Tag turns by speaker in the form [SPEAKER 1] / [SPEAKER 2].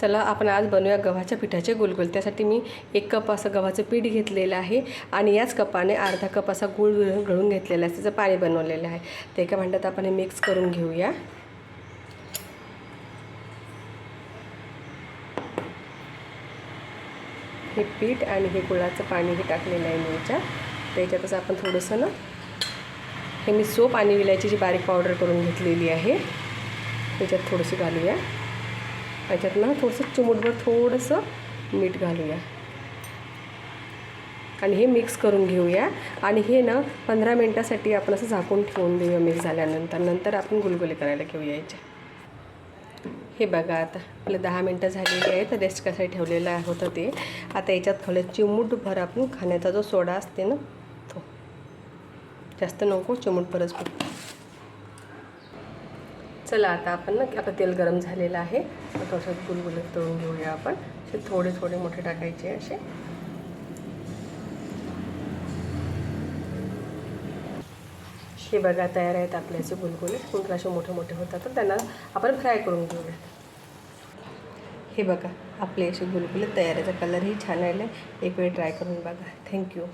[SPEAKER 1] चला आपण आज बनवूया गव्हाच्या पिठाचे गुलगुल. त्यासाठी मी एक कप असं गव्हाचं पीठ घेतलेलं आहे आणि याच कपाने अर्धा कप असा गुळ गळून घेतलेला आहे. त्याचं पाणी बनवलेलं आहे. ते एका भांड्यात आपण हे मिक्स करून घेऊया. हे पीठ आणि हे गुळाचं पाणी हे टाकलेलं आहे मी याच्यात. त्याच्यातच आपण थोडंसं ना हे मी सोप आणि विलायचीची बारीक पावडर करून घेतलेली आहे त्याच्यात थोडंसं घालूया. याच्यात ना थोडंसं चिमूटभर थोडंसं मीठ घालूया. आणि हे मिक्स करून घेऊया. आणि हे ना पंधरा मिनटासाठी आपण असं झाकून ठेवून देऊया मिक्स झाल्यानंतर. नंतर आपण गुलगुले करायला घेऊया याचे हे बघा आता आपलं दहा मिनटं झालेली आहे तर रेस्ट कशासाठी ठेवलेलं होतं ते. आता याच्यात थोडे चिमूटभर आपण खाण्याचा जो सोडा असते ना तो. जास्त नको चिमूटभरच फक्त चला आता आपण ना आता तेल गरम झालेलं आहे. थोडंसं गुलगुले तळून घेऊया आपण. असे थोडे थोडे मोठे टाकायचे असे. हे बघा तयार आहेत आपले असे गुलगुले. कुंकू असे मोठे मोठे होतात. तर त्यांना आपण फ्राय करून घेऊया. हे बघा आपले असे गुलगुले तयार आहेत. कलरही छान आले एक वेळ ट्राय करून बघा. थँक्यू